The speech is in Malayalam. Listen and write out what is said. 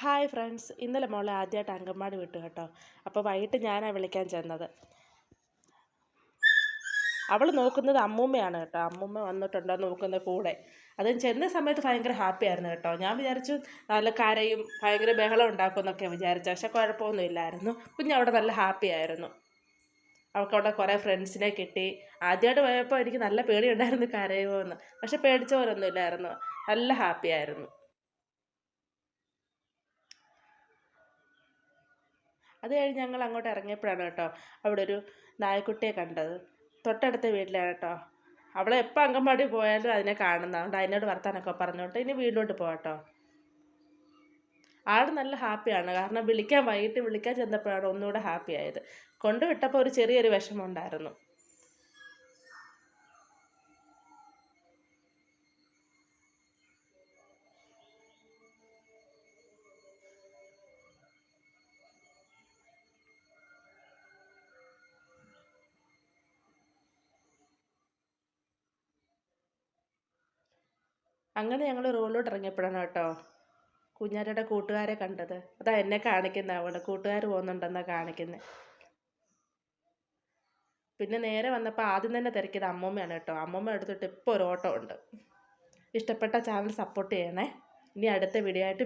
ഹായ് ഫ്രണ്ട്സ് ഇന്നലെ മോളെ ആദ്യമായിട്ട് അങ്കൻവാടി വിട്ടു കേട്ടോ. അപ്പോൾ വൈകിട്ട് ഞാനാണ് വിളിക്കാൻ ചെന്നത്. അവൾ നോക്കുന്നത് അമ്മൂമ്മയാണ് കേട്ടോ. അമ്മൂമ്മ വന്നിട്ടുണ്ടോ നോക്കുന്ന കൂടെ. അതും ചെന്ന സമയത്ത് ഭയങ്കര ഹാപ്പി ആയിരുന്നു കേട്ടോ. ഞാൻ വിചാരിച്ചു നല്ല കരയും ഭയങ്കര ബഹളം ഉണ്ടാക്കും എന്നൊക്കെ വിചാരിച്ചു. പക്ഷെ കുഴപ്പമൊന്നും ഇല്ലായിരുന്നു. കുഞ്ഞ് കുഞ്ഞവിടെ നല്ല ഹാപ്പി ആയിരുന്നു. അവൾക്കവിടെ കുറേ ഫ്രണ്ട്സിനെ കിട്ടി. ആദ്യമായിട്ട് പോയപ്പോൾ എനിക്ക് നല്ല പേടിയുണ്ടായിരുന്നു കരയുമോ എന്ന് പക്ഷെ പേടിച്ച പോലൊന്നും ഇല്ലായിരുന്നു. നല്ല ഹാപ്പി അത് കഴിഞ്ഞ് ഞങ്ങൾ അങ്ങോട്ട് ഇറങ്ങിയപ്പോഴാണ് കേട്ടോ അവിടെ ഒരു നായക്കുട്ടിയെ കണ്ടത്. തൊട്ടടുത്ത വീട്ടിലാണ് കേട്ടോ. അവളെ എപ്പോൾ അംഗൻവാടി പോയാലും അതിനെ കാണുന്നതുകൊണ്ട് അതിനോട് വർത്താനൊക്കെ പറഞ്ഞോട്ട് ഇനി വീട്ടിലോട്ട് പോകട്ടോ ആൾ നല്ല ഹാപ്പിയാണ് കാരണം വിളിക്കാൻ വൈകിട്ട് വിളിക്കാൻ ചെന്നപ്പോഴാണ് ഒന്നുകൂടെ ഹാപ്പി ആയത്. കൊണ്ടുവിട്ടപ്പോൾ ഒരു ചെറിയൊരു വിഷമം ഉണ്ടായിരുന്നു. അങ്ങനെ ഞങ്ങൾ റോഡിലോട്ട് ഇറങ്ങിയപ്പോഴാണ് കേട്ടോ കുഞ്ഞാറ്റയുടെ കൂട്ടുകാരെ കണ്ടത്. അതാ എന്നെ കാണിക്കുന്ന അവിടെ. കൂട്ടുകാർ പോകുന്നുണ്ടെന്നാണ് കാണിക്കുന്നത് പിന്നെ നേരെ വന്നപ്പോൾ ആദ്യം തന്നെ തിരക്കിയത് അമ്മൂമ്മയാണ് കേട്ടോ. അമ്മൂമ്മ എടുത്തിട്ട് ഇപ്പോൾ ഒരു ഓട്ടോ ഉണ്ട്. ഇഷ്ടപ്പെട്ട ചാനൽ സപ്പോർട്ട് ചെയ്യണേ. ഇനി അടുത്ത വീഡിയോ ആയിട്ട്